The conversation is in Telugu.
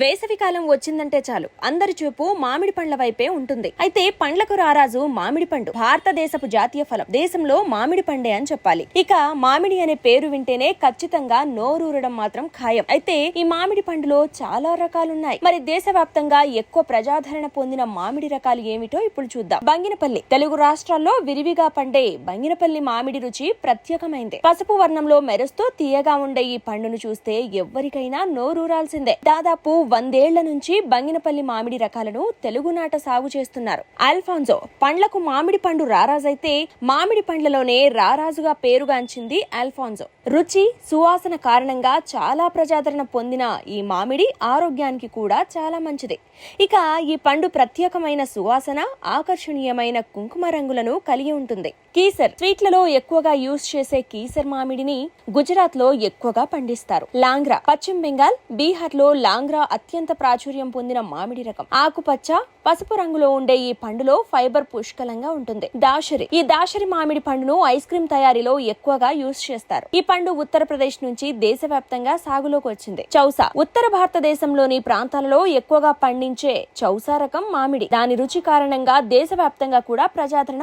వేసవికాలం వచ్చిందంటే చాలు. అందరి చూపు మామిడి పండ్ల వైపే ఉంటుంది. అయితే పండ్లకు రారాజు మామిడి పండు. భారతదేశపు జాతీయ ఫలం. దేశంలో మామిడి పండే అని చెప్పాలి. ఇక మామిడి అనే పేరు వింటేనే ఖచ్చితంగా నోరూరడం మాత్రం ఖాయం. అయితే ఈ మామిడి పండులో చాలా రకాలున్నాయి. మరి దేశవ్యాప్తంగా ఎక్కువ ప్రజాదరణ పొందిన మామిడి రకాలు ఏమిటో ఇప్పుడు చూద్దాం. బంగినపల్లి. తెలుగు రాష్ట్రాల్లో విరివిగా పండే బంగినపల్లి మామిడి రుచి ప్రత్యేకమైంది. పసుపు వర్ణంలో మెరుస్తూ తీయగా ఉండే ఈ పండును చూస్తే ఎవ్వరికైనా నోరూరాల్సిందే. దాదాపు వందేళ్ళ నుంచి బంగినపల్లి మామిడి రకాలను తెలుగునాట సాగు చేస్తున్నారు. అల్ఫాన్సో పండ్లకు మామిడి పండు రారాజైతే మామిడి పండ్లలోనే రారాజుగా పేరుగాంచింది అల్ఫాన్సో. రుచి సువాసన కారణంగా చాలా ప్రజాదరణ పొందిన ఈ మామిడి ఆరోగ్యానికి కూడా చాలా మంచిది. ఇక ఈ పండు ప్రత్యేకమైన సువాసన ఆకర్షణీయమైన కుంకుమ రంగులను కలిగి ఉంటుంది. కీసర్ స్వీట్లలో ఎక్కువగా యూజ్ చేసే కీసర్ మామిడిని గుజరాత్లో ఎక్కువగా పండిస్తారు. లాంగ్రా పశ్చిమ బెంగాల్ బీహార్లో లాంగ్రా అత్యంత ప్రాచుర్యం పొందిన మామిడి రకం. ఆకుపచ్చ పసుపు రంగులో ఉండే ఈ పండులో ఫైబర్ పుష్కలంగా ఉంటుంది. దాషరి ఈ దాషరి మామిడి పండును ఐస్ క్రీమ్ తయారీలో ఎక్కువగా యూజ్ చేస్తారు. ఈ పండు ఉత్తరప్రదేశ్ నుంచి దేశవ్యాప్తంగా సాగులోకి వచ్చింది. చౌసా. ఉత్తర భారతదేశంలోని ప్రాంతాలలో ఎక్కువగా పండించే చౌసా రకం మామిడి. దాని రుచి కారణంగా దేశవ్యాప్తంగా కూడా ప్రజాదరణ